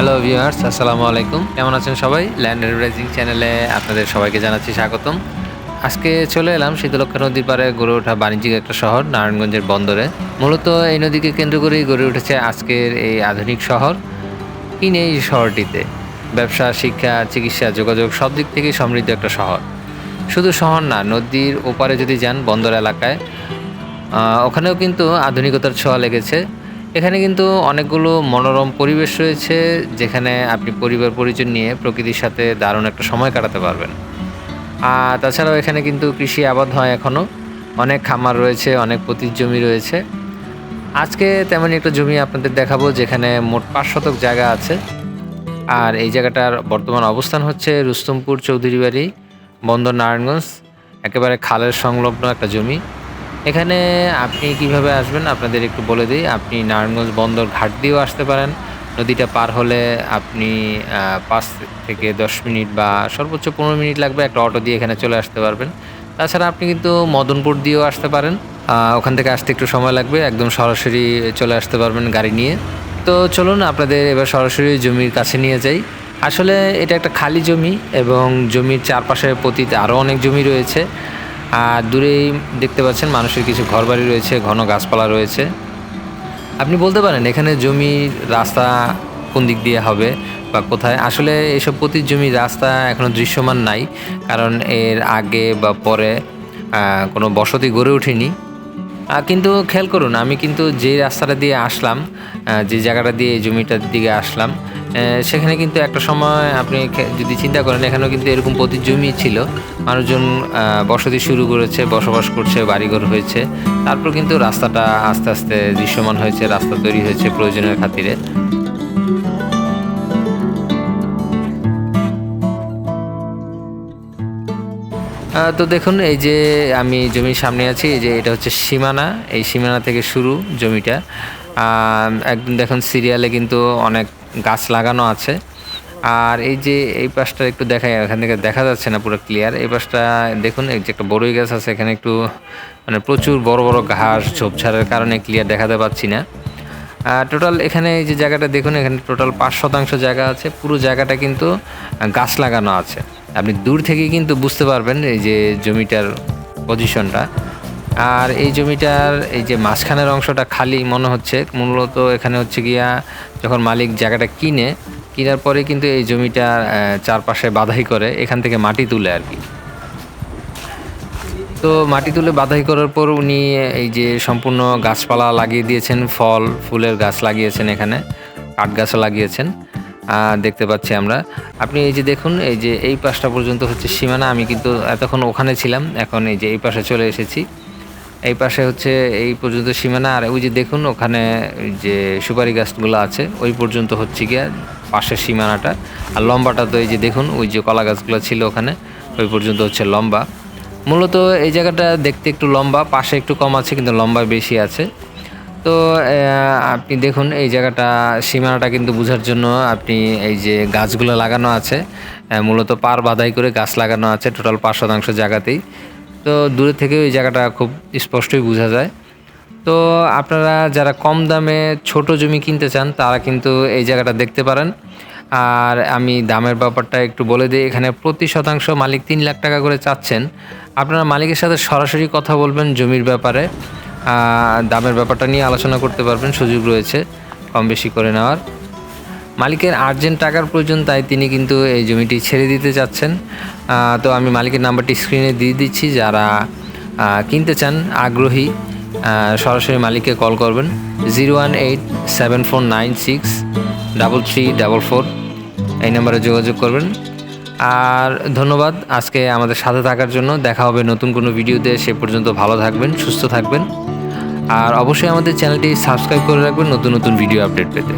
Hello viewers আসসালামু আলাইকুম। কেমন আছেন সবাই? ল্যান্ড অ্যাডভার্টাইজিং চ্যানেলে আপনাদের সবাইকে জানাচ্ছি স্বাগতম। আজকে চলে এলাম শীতলক্ষা নদীর পাড়ে গড়ে ওঠা বাণিজ্যিক একটা শহর, নারায়ণগঞ্জের বন্দরে। মূলত এই নদীকে কেন্দ্র করেই গড়ে উঠেছে আজকের এই আধুনিক শহর। কি নেই এই শহরটিতে? ব্যবসা, শিক্ষা, চিকিৎসা, যোগাযোগ, সব দিক থেকেই সমৃদ্ধ একটা শহর। শুধু শহর না, নদীর ওপারে যদি যান বন্দর এলাকায় ওখানেও কিন্তু আধুনিকতার ছোঁয়া লেগেছে। এখানে কিন্তু অনেকগুলো মনোরম পরিবেশ রয়েছে, যেখানে আপনি পরিবার পরিজন নিয়ে প্রকৃতির সাথে দারুণ একটা সময় কাটাতে পারবেন। আর তাছাড়াও এখানে কিন্তু কৃষি আবাদ হয় এখনও অনেক খামার রয়েছে, অনেক পতির জমি রয়েছে। আজকে তেমন একটা জমি আপনাদের দেখাবো, যেখানে মোট পাঁচ শতক জায়গা আছে। আর এই জায়গাটার বর্তমান অবস্থান হচ্ছে রুস্তমপুর চৌধুরী বাড়ি বন্দর নারায়ণগঞ্জ, একেবারে খালের সংলগ্ন একটা জমি। এখানে আপনি কীভাবে আসবেন আপনাদের একটু বলে দিই। আপনি নারায়ণগঞ্জ বন্দর ঘাট দিয়েও আসতে পারেন। নদীটা পার হলে আপনি পাঁচ থেকে দশ মিনিট বা সর্বোচ্চ পনেরো মিনিট লাগবে একটা অটো দিয়ে এখানে চলে আসতে পারবেন। তাছাড়া আপনি কিন্তু মদনপুর দিয়েও আসতে পারেন। ওখান থেকে আসতে একটু সময় লাগবে, একদম সরাসরি চলে আসতে পারবেন গাড়ি নিয়ে। তো চলুন আপনাদের এবার সরাসরি জমির কাছে নিয়ে যাই। আসলে এটা একটা খালি জমি এবং জমির চারপাশে পতিতে আরও অনেক জমি রয়েছে। আর দূরেই দেখতে পাচ্ছেন মানুষের কিছু ঘরবাড়ি রয়েছে, ঘন গাছপালা রয়েছে। আপনি বলতে পারেন, এখানে জমির রাস্তা কোন দিক দিয়ে হবে বা কোথায়? আসলে এইসব প্রতি জমির রাস্তা এখনও দৃশ্যমান নাই, কারণ এর আগে বা পরে কোনো বসতি গড়ে ওঠেনি। কিন্তু খেয়াল করুন, আমি কিন্তু যে রাস্তাটা দিয়ে আসলাম যে জায়গাটা দিয়ে জমিটার দিকে আসলাম সেখানে কিন্তু একটা সময় আপনি যদি চিন্তা করেন, এখানেও কিন্তু এরকম প্রতি জমি ছিল। মানুষজন বসতি শুরু করেছে, বসবাস করছে, বাড়িঘর হয়েছে। তারপর কিন্তু রাস্তাটা আস্তে আস্তে দৃশ্যমান হয়েছে, রাস্তা তৈরি হয়েছে প্রয়োজনের খাতিরে। তো দেখুন, এই যে আমি জমির সামনে আছি, এই যে এটা হচ্ছে সীমানা। এই সীমানা থেকে শুরু জমিটা। একদম দেখুন, সিরিয়ালে কিন্তু অনেক গাছ লাগানো আছে। আর এই যে এই পাশটা একটু দেখাই, এখান থেকে দেখা যাচ্ছে না পুরো ক্লিয়ার এই পাশটা দেখুন, এই যে একটা বড়ই গাছ আছে, এখানে একটু মানে প্রচুর বড় বড় ঘাস, ঝোপঝাড়ের কারণে ক্লিয়ার দেখাতে পাচ্ছি না। টোটাল এখানে এই যে জায়গাটা দেখুন, এখানে টোটাল পাঁচ শতাংশ জায়গা আছে, পুরো জায়গাটা কিন্তু গাছ লাগানো আছে। আপনি দূর থেকে কিন্তু বুঝতে পারবেন এই যে জমিটার পজিশনটা আর এই জমিটার এই যে মাঝখানের অংশটা খালি মনে হচ্ছে মূলত এখানে হচ্ছে গিয়া যখন মালিক জায়গাটা কিনে কেনার পরে কিন্তু এই জমিটার আহ, চারপাশে বাধাই করে এখান থেকে মাটি তুলে আর কি। তো মাটি তুলে বাধাই করার পর উনি এই যে সম্পূর্ণ গাছপালা লাগিয়ে দিয়েছেন ফল ফুলের গাছ লাগিয়েছেন এখানে কাঠ গাছও লাগিয়েছেন দেখতে পাচ্ছি আমরা। আপনি এই যে দেখুন এই যে এই পাশটা পর্যন্ত হচ্ছে সীমানা আমি কিন্তু এতক্ষণ ওখানে ছিলাম এখন এই যে এই পাশে চলে এসেছি। এই পাশে হচ্ছে এই পর্যন্ত সীমানা, আর ওই যে দেখুন ওখানে যে সুপারি গাছগুলো আছে, ওই পর্যন্ত হচ্ছে গিয়া পাশের সীমানাটা। আর লম্বাটা তো এই যে দেখুন, ওই যে কলা গাছগুলো ছিল ওখানে, ওই পর্যন্ত হচ্ছে লম্বা। মূলত এই জায়গাটা দেখতে একটু লম্বা, পাশে একটু কম আছে, কিন্তু লম্বা বেশি আছে। তো আপনি দেখুন এই জায়গাটা, সীমানাটা কিন্তু বোঝার জন্য আপনি এই যে গাছগুলো লাগানো আছে মূলত পার বাধাই করে গাছ লাগানো আছে, টোটাল পাঁচ শতাংশ জায়গাতেই। তো দূরে থেকে ওই জায়গাটা খুব স্পষ্টই বোঝা যায়। তো আপনারা যারা কম দামে ছোট জমি কিনতে চান, তারা কিন্তু এই জায়গাটা দেখতে পারেন। আর আমি দামের ব্যাপারটা একটু বলে দিই, এখানে প্রতি শতাংশ মালিক তিন লাখ টাকা করে চাচ্ছেন। আপনারা মালিকের সাথে সরাসরি কথা বলবেন জমির ব্যাপারে। দামের ব্যাপারটা নিয়ে আলোচনা করতে পারবেন, সুযোগ রয়েছে কম বেশি করে নেওয়ার। মালিকের আর্জেন্ট টাকার প্রয়োজন, তাই তিনি কিন্তু এই জমিটি ছেড়ে দিতে চাচ্ছেন। তো আমি মালিকের নাম্বারটি স্ক্রিনে দিয়ে দিচ্ছি, যারা কিনতে চান, আগ্রহী সরাসরি মালিককে কল করবেন। Zero one eight seven four nine six double three double four, এই নাম্বারে যোগাযোগ করবেন। আর ধন্যবাদ, আজকে আমাদের সাথে থাকার জন্য। দেখা হবে নতুন কোনো ভিডিওতে। সে পর্যন্ত ভালো থাকবেন, সুস্থ থাকবেন। আর অবশ্যই আমাদের চ্যানেলটি সাবস্ক্রাইব করে রাখবেন নতুন নতুন ভিডিও আপডেট পেতে।